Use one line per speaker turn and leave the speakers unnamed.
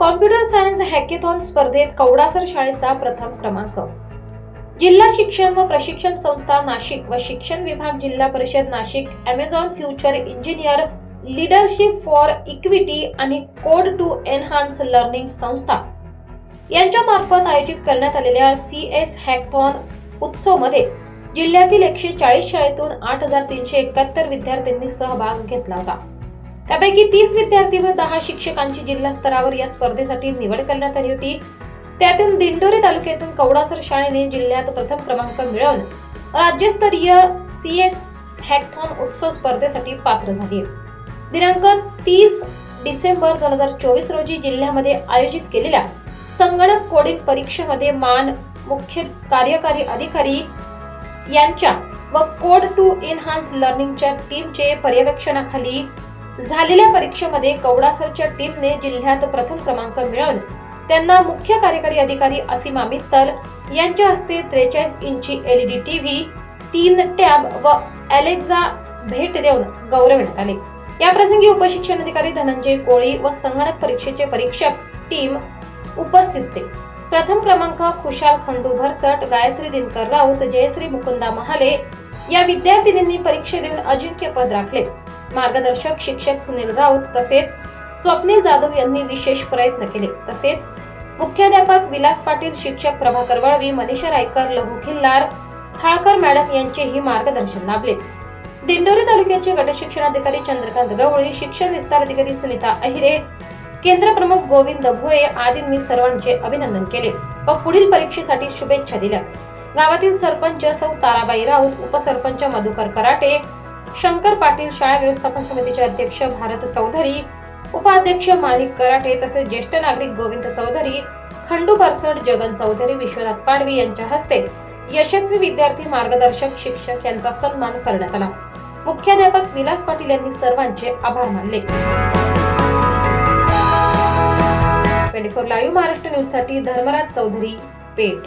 Computer science hackathon स्पर्धेत कवडासर शाळेचा प्रथम क्रमांक. जिल्हा शिक्षण व प्रशिक्षण संस्था नाशिक व शिक्षण विभाग जिल्हा परिषद Nashik Amazon future engineer leadership for equity आणि कोड टू एनहान्स लर्निंग संस्था यांच्या मार्फत आयोजित करण्यात आलेल्या सी एस हॅकथॉन उत्सवमध्ये जिल्ह्यातील एकशे चाळीस शाळेतून आठ हजार तीनशे एकाहत्तर विद्यार्थ्यांनी सहभाग घेतला होता. त्यापैकी तीस विद्यार्थी व दहा शिक्षकांची जिल्हा स्तरावर या स्पर्धेसाठी निवड करण्यात आली होती. त्यातून दिंडोरी तालुक्यातून कवडासर शाळेने जिल्ह्यात प्रथम क्रमांक मिळवून राज्यस्तरीय सी एस हॅकथॉन उत्सव स्पर्धेसाठी पात्र झाली. दिनांक तीस डिसेंबर दोन हजार चोवीस रोजी जिल्ह्यामध्ये आयोजित केलेल्या संगणक कोडिंग परीक्षेमध्ये मान मुख्य कार्यकारी अधिकारी यांच्या व कोड टू एनहान्स लर्निंगच्या टीमचे पर्यवेक्षणाखाली झालेल्या परीक्षेमध्ये कवडासरच्या टीमने जिल्ह्यात प्रथम क्रमांक मिळवून त्यांना मुख्य कार्यकारी अधिकारी असीमा मित्तल यांच्या हस्ते त्रेचाळीस इंची एलईडी टीव्ही तीन टॅब व अलेक्झा भेट देऊन गौरवण्यात आले. या प्रसंगी उपशिक्षण अधिकारी धनंजय कोळी व संगणक परीक्षेचे परीक्षक टीम उपस्थित होते. प्रथम क्रमांक खुशाल खंडू भरसट गायत्री दिनकर राऊत जयश्री मुकुंदा महाले या विद्यार्थिनींनी परीक्षा देऊन अजिंक्यपद राखले. मार्गदर्शक शिक्षक सुनील राऊत तसेच स्वप्नील जाधव यांनी विशेष प्रयत्न केले. तसेच मुख्याध्यापक विलास पाटील शिक्षक प्रभाकर वळवी मनीषा रायकर लहू खिल्लार थाळकर मॅडम यांचेही मार्गदर्शन लाभले. दिंडोरी तालुक्याचे गट शिक्षणाधिकारी चंद्रकांत गवळी शिक्षण विस्तार अधिकारी सुनीता अहिरे केंद्र प्रमुख गोविंद भोये आदींनी सर्वांचे अभिनंदन केले. व पुढील परीक्षेसाठी शुभेच्छा दिल्या. गावातील सरपंच सौ ताराबाई राऊत उपसरपंच मधुकर कराटे शंकर पाटील शाळा व्यवस्थापन समितीचे अध्यक्ष भारत चौधरी उपाध्यक्ष मालिक कराटे तसेच ज्येष्ठ नागरिक गोविंद चौधरी खंडू परसड जगन चौधरी विश्वनाथ पाडवी यांच्या हस्ते यशस्वी विद्यार्थी मार्गदर्शक शिक्षक यांचा सन्मान करण्यात आला. मुख्याध्यापक विलास पाटील यांनी सर्वांचे आभार मानले. ट्वेंटी फोर लाईव्ह महाराष्ट्र न्यूजसाठी धर्मराज चौधरी पेठ.